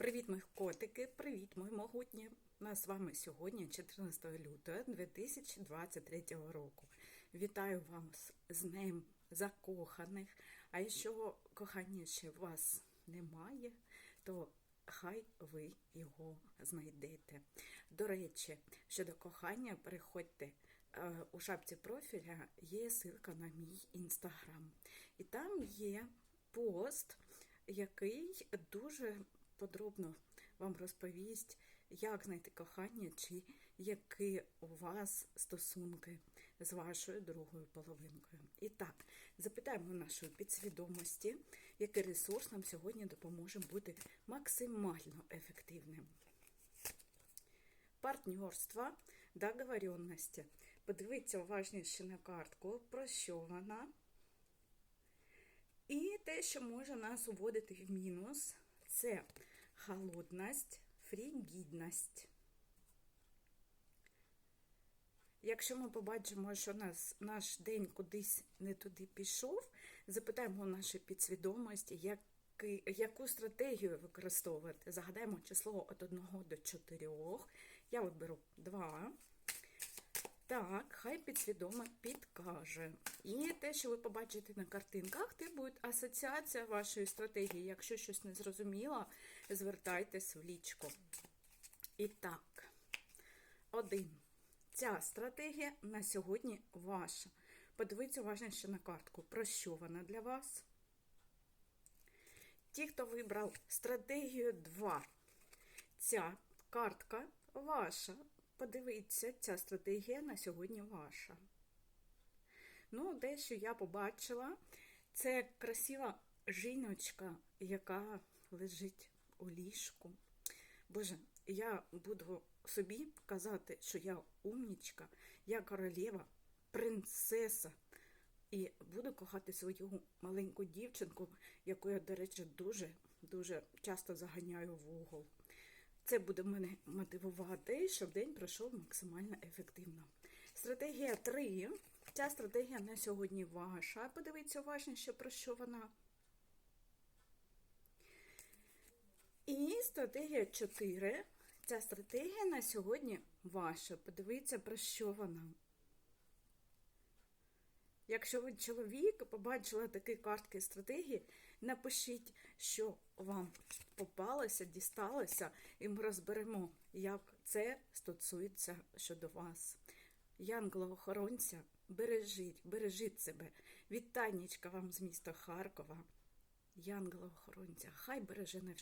Привіт, мої котики! Привіт, мої могутні! Нас з вами сьогодні 14 лютого 2023 року. Вітаю вас з Днем закоханих. А якщо кохання у вас немає, то хай ви його знайдете. До речі, щодо кохання, переходьте е, у шапці профіля, є ссылка на мій інстаграм. І там є пост, який дуже подробно вам розповість, як знайти кохання, чи які у вас стосунки з вашою другою половинкою. І так, запитаємо нашої підсвідомості, який ресурс нам сьогодні допоможе бути максимально ефективним. Партнерство, договоренності. Подивіться уважніше на картку, про що вона. І те, що може нас уводити в мінус, це холодність, фрігідність. Якщо ми побачимо, що нас, наш день кудись не туди пішов, запитаємо у нашої підсвідомості, який, яку стратегію використовувати. Загадаємо число від 1 до 4. Я виберу 2. Так, хай підсвідомо підкаже. І те, що ви побачите на картинках, це буде асоціація вашої стратегії. Якщо щось не зрозуміло, звертайтесь в лічку. І так, один. Ця стратегія на сьогодні ваша. Подивіться уважніше на картку. Про що вона для вас? Ті, хто вибрав стратегію 2, ця картка ваша. Подивіться, ця стратегія на сьогодні ваша. Ну, дещо я побачила. Це красива жіночка, яка лежить у ліжку. Боже, я буду собі казати, що я умнічка, я королева, принцеса. І буду кохати свою маленьку дівчинку, яку я, до речі, дуже-дуже часто заганяю в угол. Це буде мене мотивувати, щоб день пройшов максимально ефективно. Стратегія 3. Ця стратегія на сьогодні ваша. Подивіться уважніше, про що вона. І стратегія 4. Ця стратегія на сьогодні ваша. Подивіться, про що вона. Якщо ви чоловік, побачили такі картки стратегії, напишіть, що вам попалося, дісталося, і ми розберемо, як це стосується щодо вас. Янгло-охоронця, бережіть, бережіть себе. Вітаннячка вам з міста Харкова. Янгло-охоронця, хай береже невже.